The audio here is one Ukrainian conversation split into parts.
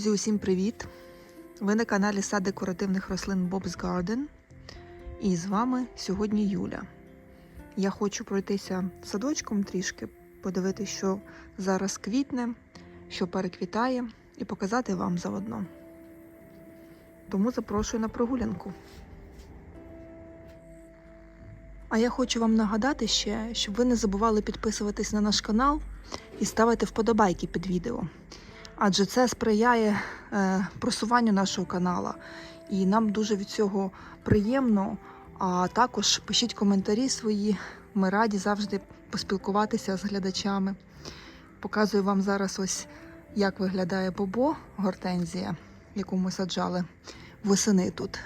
Друзі, усім привіт! Ви на каналі Сад декоративних рослин Bob's Garden. І з вами сьогодні Юля. Я хочу пройтися садочком трішки, подивитися, що зараз квітне, що переквітає, і показати вам заодно. Тому запрошую на прогулянку. А я хочу вам нагадати ще, щоб ви не забували підписуватись на наш канал і ставити вподобайки під відео. Адже це сприяє е, просуванню нашого каналу. І нам дуже від цього приємно. А також пишіть коментарі свої. Ми раді завжди поспілкуватися з глядачами. Показую вам зараз ось, як виглядає бобо гортензія, яку ми саджали восени тут.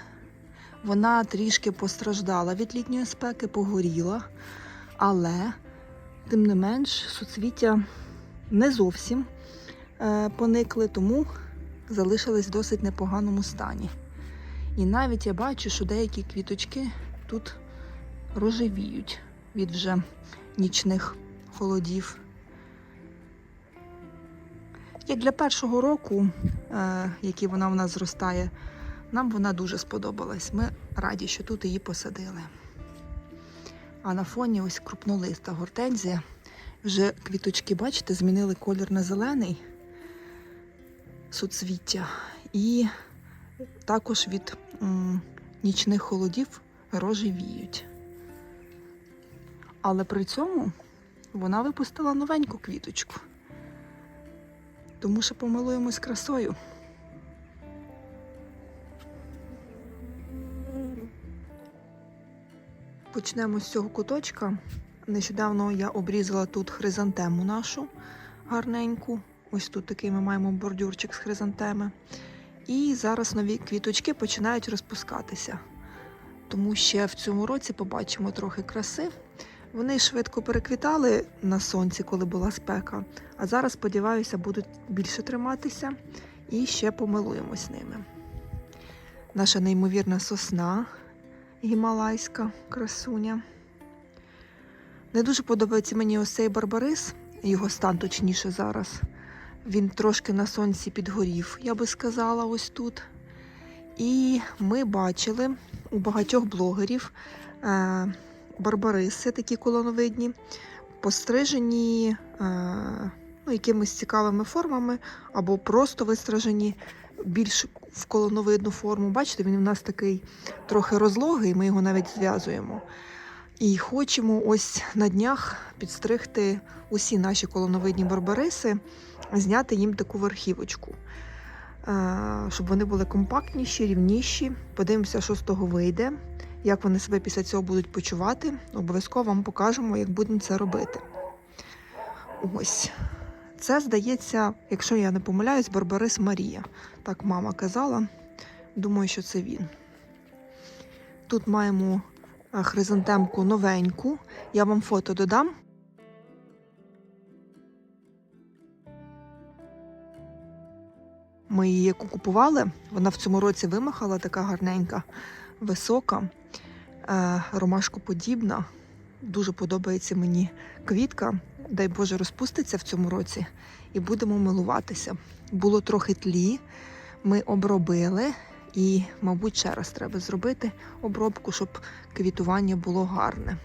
Вона трішки постраждала від літньої спеки, погоріла, але, тим не менш, суцвіття не зовсім поникли, тому залишились в досить непоганому стані. І навіть я бачу, що деякі квіточки тут рожевіють від вже нічних холодів. Як для першого року, е, який вона в нас зростає, нам вона дуже сподобалась. Ми раді, що тут її посадили. А на фоні ось крупнолиста гортензія. Вже квіточки, бачите, змінили колір на зелений суцвіття. І також від м, нічних холодів рожевіють. Але при цьому вона випустила новеньку квіточку. Тому що помилуємось красою. Почнемо з цього куточка. Нещодавно я обрізала тут хризантему нашу гарненьку. Ось тут такий ми маємо бордюрчик з хризантеми. І зараз нові квіточки починають розпускатися. Тому ще в цьому році побачимо трохи краси. Вони швидко переквітали на сонці, коли була спека. А зараз, сподіваюся, будуть більше триматися і ще помилуємось ними. Наша неймовірна сосна гімалайська красуня. Не дуже подобається мені ось цей барбарис, його стан точніше зараз. Він трошки на сонці підгорів, я би сказала, ось тут. І ми бачили у багатьох блогерів е, барбариси, такі колоновидні, пострижені е, ну, якимись цікавими формами, або просто вистражені більш в колоновидну форму. Бачите, він у нас такий трохи розлогий, ми його навіть зв'язуємо. І хочемо ось на днях підстригти усі наші колоновидні барбариси, зняти їм таку верхівочку, е, щоб вони були компактніші, рівніші. Подивимося, що з того вийде, як вони себе після цього будуть почувати. Обов'язково вам покажемо, як будемо це робити. Ось. Це, здається, якщо я не помиляюсь, Барбарис Марія. Так мама казала. Думаю, що це він. Тут маємо хризантемку новеньку. Я вам фото додам. Ми її купували. Вона в цьому році вимахала, така гарненька, висока, е, ромашкоподібна. Дуже подобається мені квітка. Дай Боже, розпуститься в цьому році і будемо милуватися. Було трохи тлі, ми обробили, і, мабуть, ще раз треба зробити обробку, щоб квітування було гарне.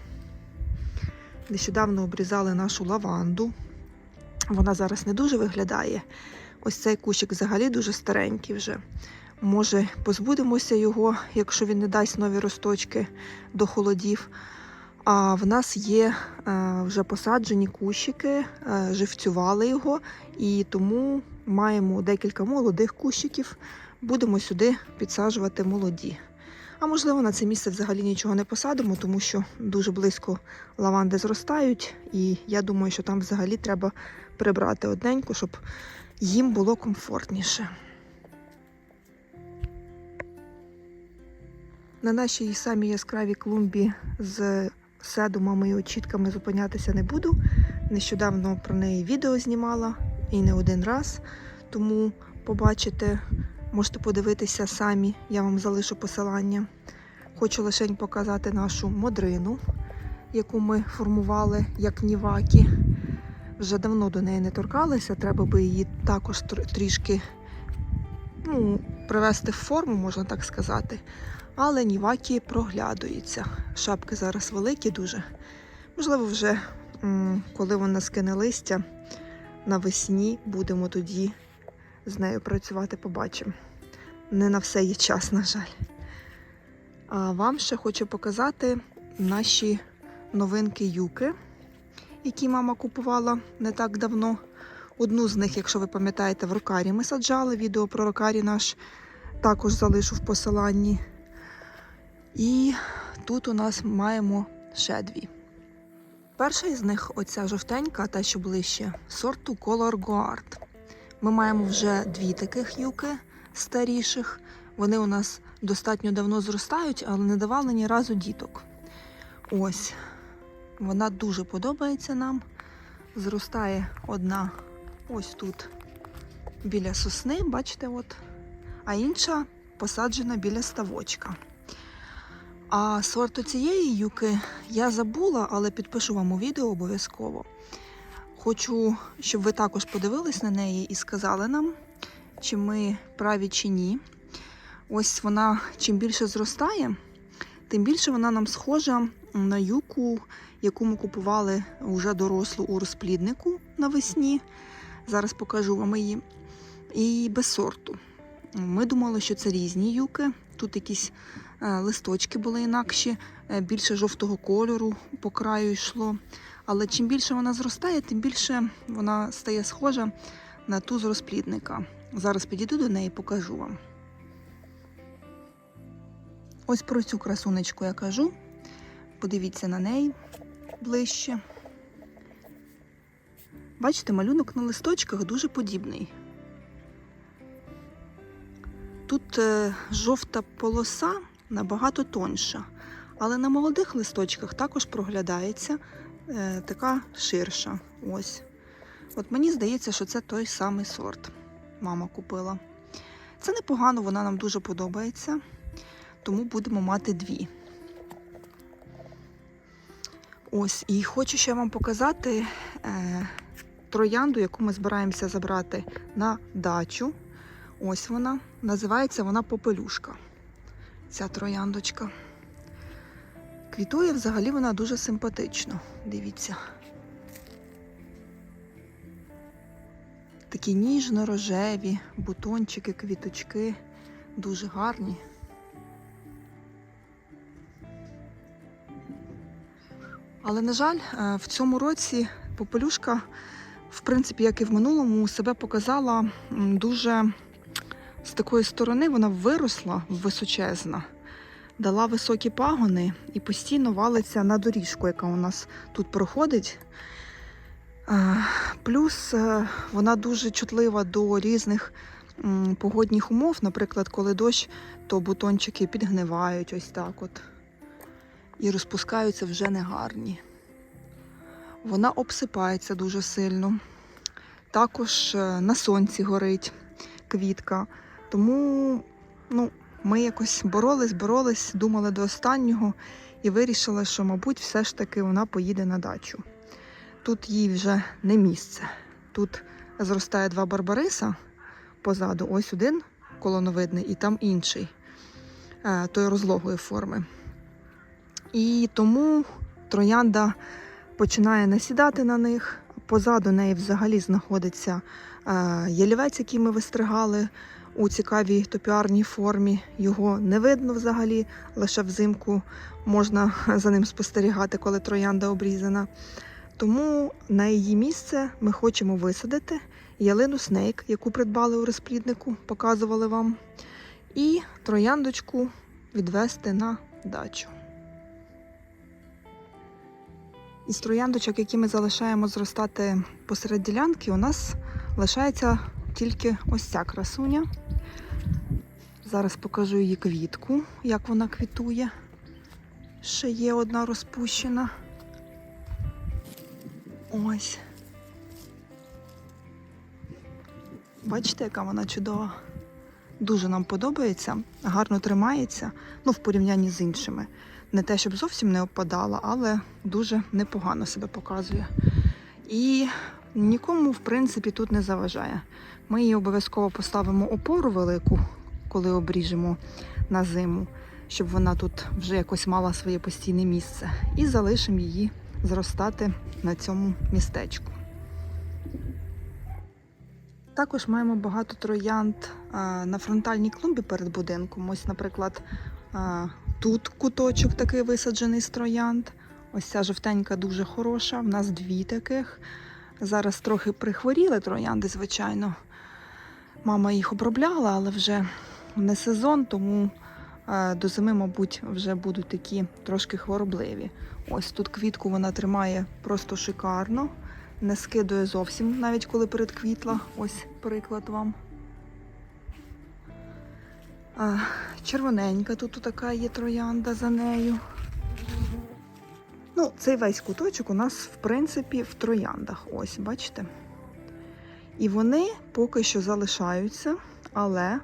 Нещодавно обрізали нашу лаванду. Вона зараз не дуже виглядає. Ось цей кущик взагалі дуже старенький вже. Може, позбудемося його, якщо він не дасть нові росточки до холодів. А в нас є е, вже посаджені кущики, е, живцювали його, і тому маємо декілька молодих кущиків. Будемо сюди підсаджувати молоді. А можливо, на це місце взагалі нічого не посадимо, тому що дуже близько лаванди зростають, і я думаю, що там взагалі треба прибрати одненьку, щоб їм було комфортніше. На нашій самій яскравій клумбі з седумами і очітками зупинятися не буду. Нещодавно про неї відео знімала і не один раз. Тому побачите, можете подивитися самі, я вам залишу посилання. Хочу лише показати нашу модрину, яку ми формували як нівакі. Вже давно до неї не торкалися, треба би її також трішки ну, привести в форму, можна так сказати. Але нівакі проглядуються. Шапки зараз великі дуже. Можливо, вже коли вона скине листя навесні, будемо тоді з нею працювати, побачимо. Не на все є час, на жаль. А вам ще хочу показати наші новинки юки, які мама купувала не так давно. Одну з них, якщо ви пам'ятаєте, в рокарі ми саджали. Відео про рокарі наш також залишу в посиланні. І тут у нас маємо ще дві. Перша із них, оця жовтенька, та що ближче, сорту Color Guard. Ми маємо вже дві таких юки старіших. Вони у нас достатньо давно зростають, але не давали ні разу діток. Ось. Вона дуже подобається нам. Зростає одна ось тут біля сосни, бачите, от. а інша посаджена біля ставочка. А сорту цієї юки я забула, але підпишу вам у відео обов'язково. Хочу, щоб ви також подивились на неї і сказали нам, чи ми праві чи ні. Ось вона чим більше зростає, тим більше вона нам схожа на юку, яку ми купували вже дорослу у розпліднику навесні. Зараз покажу вам її. І без сорту. Ми думали, що це різні юки. Тут якісь е, листочки були інакші, е, більше жовтого кольору по краю йшло. Але чим більше вона зростає, тим більше вона стає схожа на ту з розплідника. Зараз підійду до неї і покажу вам. Ось про цю красунечку я кажу. Подивіться на неї ближче. Бачите, малюнок на листочках дуже подібний. Тут е, жовта полоса набагато тонша, але на молодих листочках також проглядається е, така ширша. Ось. От мені здається, що це той самий сорт. Мама купила. Це непогано, вона нам дуже подобається, тому будемо мати дві. Ось, і хочу ще вам показати е, троянду, яку ми збираємося забрати на дачу. Ось вона. Називається вона попелюшка. Ця трояндочка. Квітує взагалі вона дуже симпатично. Дивіться. Такі ніжно-рожеві бутончики, квіточки. Дуже гарні. Але, на жаль, е, в цьому році попелюшка, в принципі, як і в минулому, себе показала дуже з такої сторони вона виросла височезна, дала високі пагони і постійно валиться на доріжку, яка у нас тут проходить. Е, Плюс е, вона дуже чутлива до різних погодних умов. Наприклад, коли дощ, то бутончики підгнивають ось так от. І розпускаються вже негарні. Вона обсипається дуже сильно. Також е, на сонці горить квітка. Тому ну, ми якось боролись, боролись, думали до останнього і вирішили, що, мабуть, все ж таки вона поїде на дачу. Тут їй вже не місце. Тут зростає два барбариса позаду, ось один колоновидний, і там інший, е, той розлогої форми. І тому троянда починає насідати на них. Позаду неї взагалі знаходиться е, ялівець, який ми вистригали у цікавій топіарній формі. Його не видно взагалі, лише взимку можна за ним спостерігати, коли троянда обрізана. Тому на її місце ми хочемо висадити ялину снейк, яку придбали у розпліднику, показували вам, і трояндочку відвести на дачу. Із трояндочок, які ми залишаємо зростати посеред ділянки, у нас лишається тільки ось ця красуня. Зараз покажу її квітку, як вона квітує. Ще є одна розпущена. Ось. Бачите, яка вона чудова. Дуже нам подобається, гарно тримається, ну, в порівнянні з іншими. Не те, щоб зовсім не опадала, але дуже непогано себе показує. І нікому, в принципі, тут не заважає. Ми її обов'язково поставимо опору велику, коли обріжемо на зиму, щоб вона тут вже якось мала своє постійне місце. І залишимо її зростати на цьому містечку. Також маємо багато троянд на фронтальній клумбі перед будинком. Ось, наприклад, тут куточок такий висаджений з троянд. Ось ця жовтенька дуже хороша. В нас дві таких. Зараз трохи прихворіли троянди, звичайно. Мама їх обробляла, але вже не сезон, тому е, до зими, мабуть, вже будуть такі трошки хворобливі. Ось тут квітку вона тримає просто шикарно, не скидує зовсім, навіть коли передквітла. Ось приклад вам. Червоненька тут така є троянда за нею. Ну, цей весь куточок у нас, в принципі, в трояндах. Ось, бачите? І вони поки що залишаються, але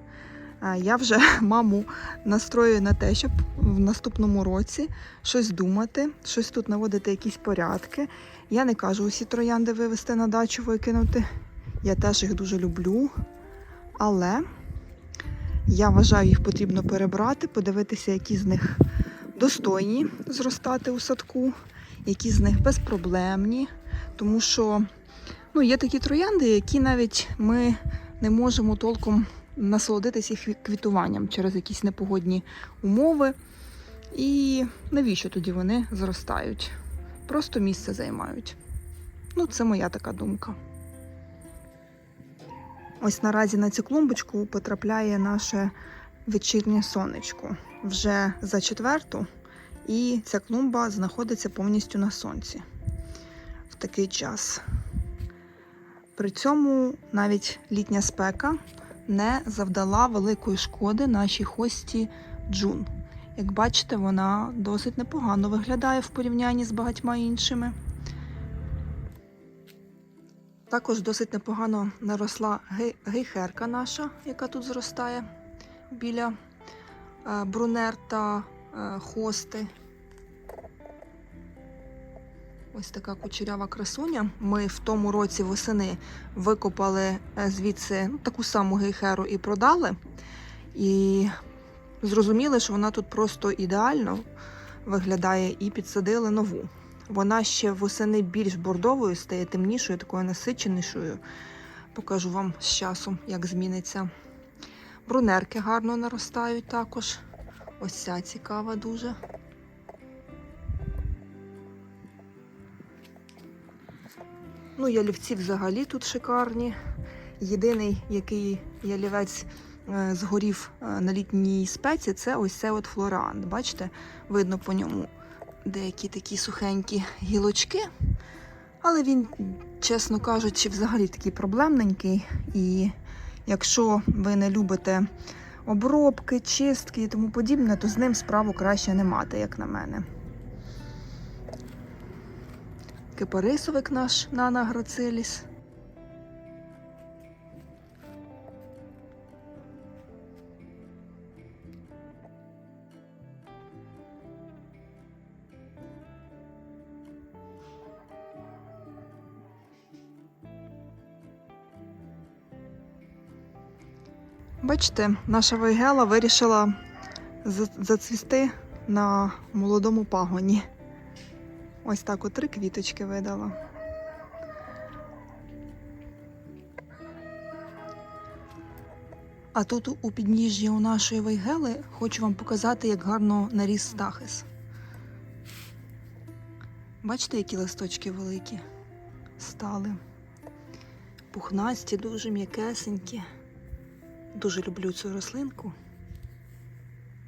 е, я вже маму настрою на те, щоб в наступному році щось думати, щось тут наводити, якісь порядки. Я не кажу усі троянди вивезти на дачу, викинути. Я теж їх дуже люблю. Але я вважаю, їх потрібно перебрати, подивитися, які з них достойні зростати у садку, які з них безпроблемні. Тому що ну, є такі троянди, які навіть ми не можемо толком насолодитися їх квітуванням через якісь непогодні умови. І навіщо тоді вони зростають? Просто місце займають. Ну, це моя така думка. Ось наразі на цю клумбочку потрапляє наше вечірнє сонечко вже за четверту, і ця клумба знаходиться повністю на сонці в такий час. При цьому навіть літня спека не завдала великої шкоди нашій хості Джун. Як бачите, вона досить непогано виглядає в порівнянні з багатьма іншими. Також досить непогано наросла гейхерка наша, яка тут зростає біля е, брунер та е, хости. Ось така кучерява красуня. Ми в тому році восени викопали е, звідси ну, таку саму гейхеру і продали. І зрозуміли, що вона тут просто ідеально виглядає, і підсадили нову. Вона ще восени більш бордовою стає темнішою, такою насиченішою. Покажу вам з часом, як зміниться. Брунерки гарно наростають також. Ось ця цікава дуже. Ну, ялівці взагалі тут шикарні. Єдиний, який ялівець е, згорів е, на літній спеці, це ось цей от флорант. Бачите, видно по ньому деякі такі сухенькі гілочки. Але він, чесно кажучи, взагалі такий проблемненький. І якщо ви не любите обробки, чистки і тому подібне, то з ним справу краще не мати, як на мене. Кипарисовик наш Нана Бачите, наша вайгела вирішила зацвісти на молодому пагоні. Ось так от три квіточки видала. А тут у підніжжі у нашої вайгели хочу вам показати, як гарно наріс стахис. Бачите, які листочки великі стали. Пухнасті, дуже м'якесенькі. Дуже люблю цю рослинку.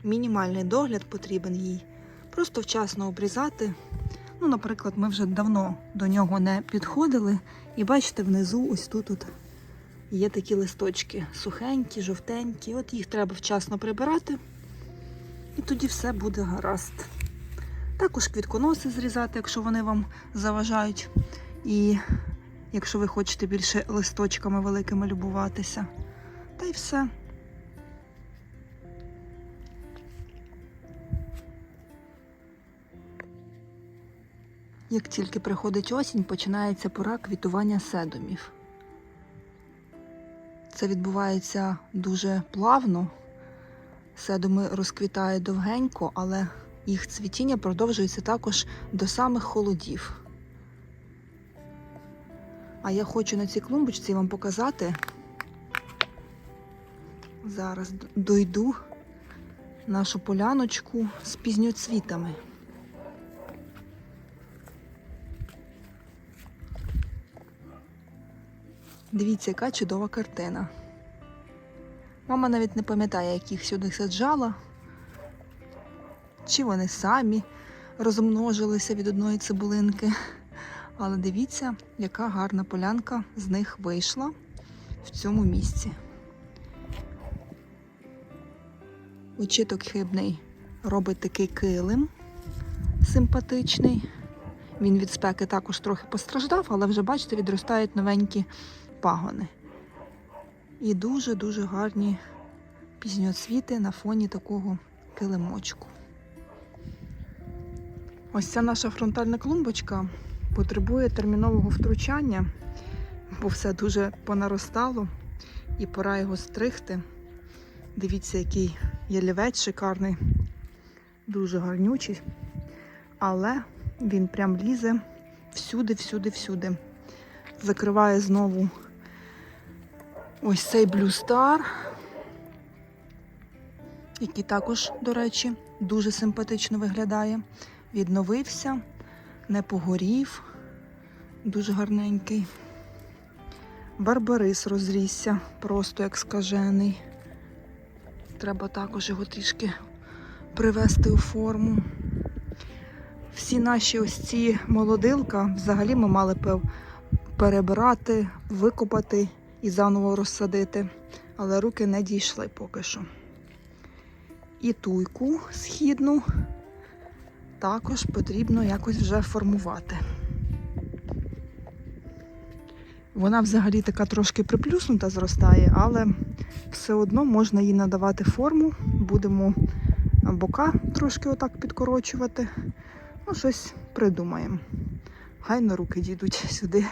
Мінімальний догляд потрібен їй. Просто вчасно обрізати. Ну, наприклад, ми вже давно до нього не підходили. І бачите, внизу ось тут от є такі листочки сухенькі, жовтенькі. От їх треба вчасно прибирати. І тоді все буде гаразд. Також квітконоси зрізати, якщо вони вам заважають. І якщо ви хочете більше листочками великими любуватися. Та й все. Як тільки приходить осінь, починається пора квітування седумів. Це відбувається дуже плавно. Седуми розквітають довгенько, але їх цвітіння продовжується також до самих холодів. А я хочу на цій клумбочці вам показати. Зараз дойду нашу поляночку з пізньоцвітами. Дивіться, яка чудова картина. Мама навіть не пам'ятає, як їх сюди саджала, чи вони самі розмножилися від одної цибулинки. Але дивіться, яка гарна полянка з них вийшла в цьому місці. Очіток хибний робить такий килим симпатичний. Він від спеки також трохи постраждав, але вже, бачите, відростають новенькі пагони. І дуже-дуже гарні пізньоцвіти на фоні такого килимочку. Ось ця наша фронтальна клумбочка потребує термінового втручання, бо все дуже понаростало і пора його стригти. Дивіться, який ялівець шикарний, дуже гарнючий, але він прям лізе всюди, всюди, всюди. Закриває знову ось цей Star, який також, до речі, дуже симпатично виглядає. Відновився, не погорів, дуже гарненький. Барбарис розрісся, просто як скажений. Треба також його трішки привести у форму. Всі наші ось ці молодилка взагалі ми мали б перебирати, викопати і заново розсадити, але руки не дійшли поки що. І туйку східну також потрібно якось вже формувати. Вона взагалі така трошки приплюснута зростає, але все одно можна їй надавати форму. Будемо бока трошки отак підкорочувати. Ну, щось придумаємо. Хай на руки дійдуть сюди.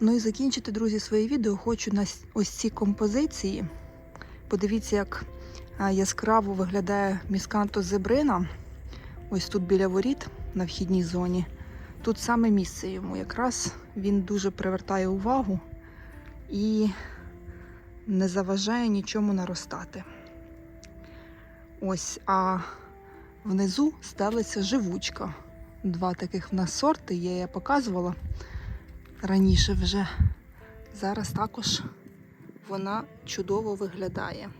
Ну і закінчити, друзі, своє відео хочу на ось ці композиції. Подивіться, як яскраво виглядає місканто зебрина. Ось тут біля воріт на вхідній зоні. Тут саме місце йому. Якраз він дуже привертає увагу і не заважає нічому наростати. Ось, а внизу стелиться живучка. Два таких в нас сорти є, я показувала раніше вже. Зараз також вона чудово виглядає.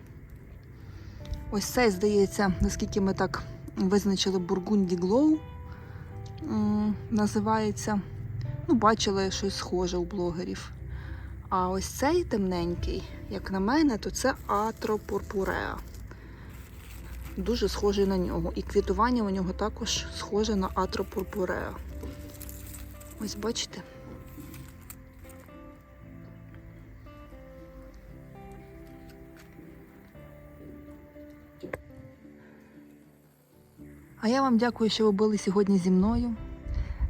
Ось цей, здається, наскільки ми так визначили Бургунді Глоу називається. Ну, я щось схоже у блогерів. А ось цей темненький, як на мене, то це Атропурпуреа. Дуже схожий на нього. І квітування у нього також схоже на Атропурпуреа. Ось бачите? А я вам дякую, що ви були сьогодні зі мною.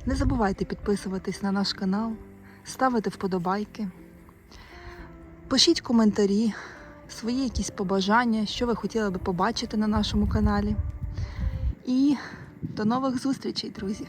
Не забувайте підписуватись на наш канал, ставити вподобайки. Пишіть коментарі, свої якісь побажання, що ви хотіли би побачити на нашому каналі. І до нових зустрічей, друзі!